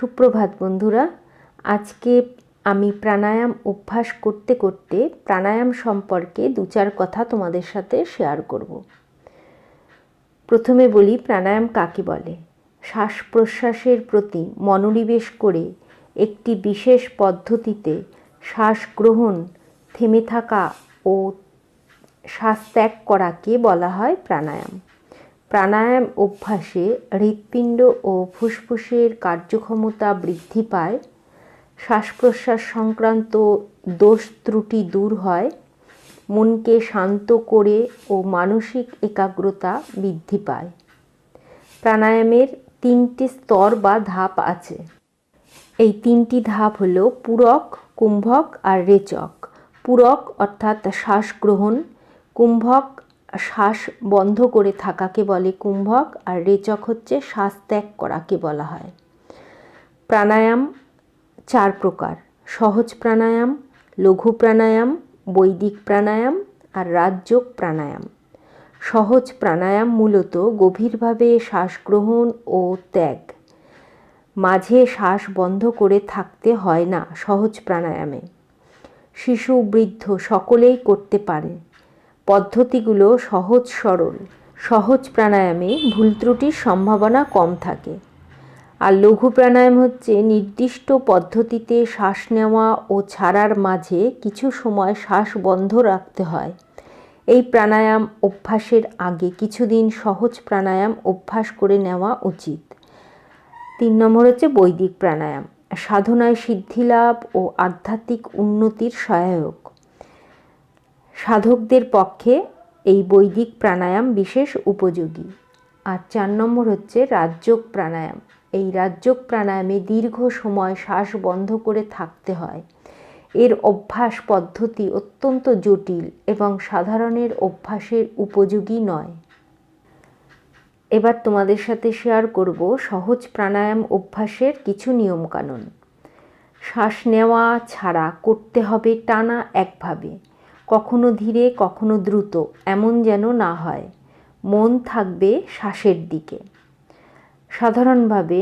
সুপ্রভাত বন্ধুরা, আজকে আমি প্রাণায়াম অভ্যাস করতে করতে প্রাণায়াম সম্পর্কে দু চার কথা তোমাদের সাথে শেয়ার করব। প্রথমে বলি প্রাণায়াম কাকে বলে? শ্বাস প্রশ্বাসের প্রতি মনোনিবেশ করে একটি বিশেষ পদ্ধতিতে শ্বাস গ্রহণ থেমে থাকা ও শ্বাস ত্যাগ করাকে বলা হয় প্রাণায়াম। প্রাণায়াম অভ্যাসে হৃৎপিণ্ড ও ফুসফুসের কার্যক্ষমতা বৃদ্ধি পায় শ্বাস প্রশ্বাস সংক্রান্ত দোষ ত্রুটি দূর হয়, মনকে শান্ত করে ও মানসিক একাগ্রতা বৃদ্ধি পায়। প্রাণায়ামের তিনটি স্তর বা ধাপ আছে। এই তিনটি ধাপ হল পূরক, কুম্ভক আর রেচক। পূরক অর্থাৎ শ্বাস গ্রহণ কুম্ভক শ্বাস বন্ধ করে থাকাকে বলে কুম্ভক আর রেচক হচ্ছে শ্বাস ত্যাগ করাকে বলা হয়। প্রাণায়াম চার প্রকার, সহজ প্রাণায়াম, লঘু প্রাণায়াম, বৈদিক প্রাণায়াম আর রাজযোগ প্রাণায়াম। সহজ প্রাণায়াম মূলত গভীরভাবে শ্বাস গ্রহণ ও ত্যাগ। মাঝে শ্বাস বন্ধ করে থাকতে হয় না সহজ প্রাণায়ামে। শিশু, বৃদ্ধ সকলেই করতে পারে। পদ্ধতিগুলো সহজ সরল, সহজ প্রাণায়ামে ভুল ত্রুটির সম্ভাবনা কম থাকে। আর লঘু প্রাণায়াম হচ্ছে নির্দিষ্ট পদ্ধতিতে শ্বাস নেওয়া ও ছাড়ার মাঝে কিছু সময় শ্বাস বন্ধ রাখতে হয়। এই প্রাণায়াম অভ্যাসের আগে কিছুদিন সহজ প্রাণায়াম অভ্যাস করে নেওয়া উচিত। তিন নম্বর হচ্ছে বৈদিক প্রাণায়াম। সাধনায় সিদ্ধিলাভ ও আধ্যাত্মিক উন্নতির সহায়ক। সাধকদের পক্ষে এই বৈদিক প্রাণায়াম বিশেষ উপযোগী। আর চার নম্বর হচ্ছে রাজযোগ প্রাণায়াম। এই রাজযোগ প্রাণায়ামে দীর্ঘ সময় শ্বাস বন্ধ করে থাকতে হয়। এর অভ্যাস পদ্ধতি অত্যন্ত জটিল এবং সাধারণের অভ্যাসের উপযোগী নয়। এবার তোমাদের সাথে শেয়ার করব সহজ প্রাণায়াম অভ্যাসের কিছু নিয়মকানুন। শ্বাস নেওয়া ছাড়া করতে হবে টানা একভাবে। কখনো ধীরে, কখনো দ্রুত, এমন যেন না হয়। মন থাকবে শ্বাসের দিকে। সাধারণভাবে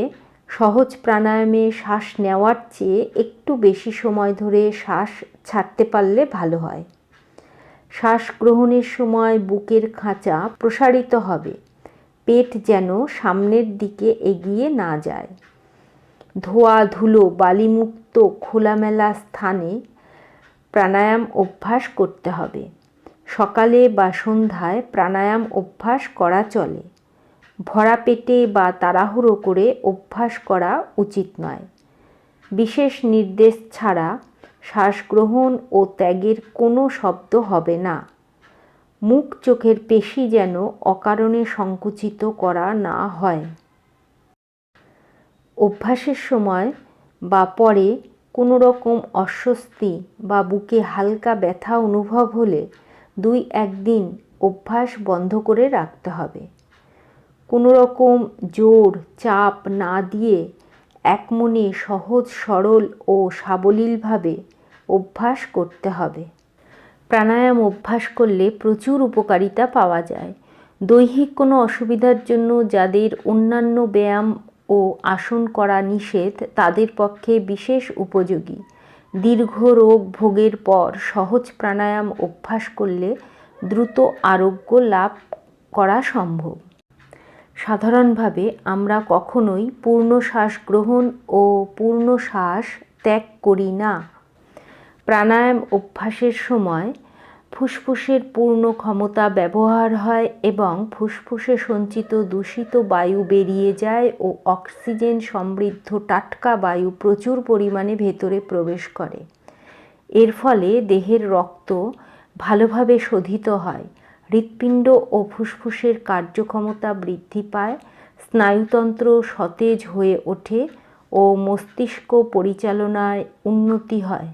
সহজ প্রাণায়ামে শ্বাস নেওয়ার চেয়ে একটু বেশি সময় ধরে শ্বাস ছাড়তে পারলে ভালো হয়। শ্বাস গ্রহণের সময় বুকের খাঁচা প্রসারিত হবে। পেট যেন সামনের দিকে এগিয়ে না যায়। ধোয়া ধুলো, বালিমুক্ত, খোলামেলা স্থানে প্রাণায়াম অভ্যাস করতে হবে। সকালে বা সন্ধ্যায় প্রাণায়াম অভ্যাস করা চলে। ভরা পেটে বা তাড়াহুড়ো করে অভ্যাস করা উচিত নয়। বিশেষ নির্দেশ ছাড়া শ্বাসগ্রহণ ও ত্যাগের কোনো শব্দ হবে না। মুখ চোখের পেশি যেন অকারণে সংকুচিত করা না হয়। অভ্যাসের সময় বা পরে কোনো রকম অস্বস্তি বা বুকে হালকা ব্যথা অনুভব হলে দুই একদিন অভ্যাস বন্ধ করে রাখতে হবে। কোনো রকম জোর, চাপ না দিয়ে একমনে সহজ, সরল ও সাবলীলভাবে অভ্যাস করতে হবে। প্রাণায়াম অভ্যাস করলে প্রচুর উপকারিতা পাওয়া যায়। দৈহিক কোনো অসুবিধার জন্য যাদের অন্যান্য ব্যায়াম আসন করা নিষেধ তাদের পক্ষে বিশেষ উপযোগী। দীর্ঘ রোগ ভোগের পর সহজ প্রাণায়াম অভ্যাস করলে দ্রুত আরোগ্য লাভ করা সম্ভব। সাধারণভাবে আমরা কখনোই পূর্ণ শ্বাস গ্রহণ ও পূর্ণ শ্বাস ত্যাগ করি না। প্রাণায়াম অভ্যাসের সময় ফুসফুসের পূর্ণ ক্ষমতা ব্যবহার হয় এবং ফুসফুসে সঞ্চিত দূষিত বায়ু বেরিয়ে যায় ও অক্সিজেন সমৃদ্ধ টাটকা বায়ু প্রচুর পরিমাণে ভেতরে প্রবেশ করে। এর ফলে দেহের রক্ত ভালোভাবে শোধিত হয়, হৃৎপিণ্ড ও ফুসফুসের কার্যক্ষমতা বৃদ্ধি পায়, স্নায়ুতন্ত্র সতেজ হয়ে ওঠে ও মস্তিষ্ক পরিচালনায় উন্নতি হয়।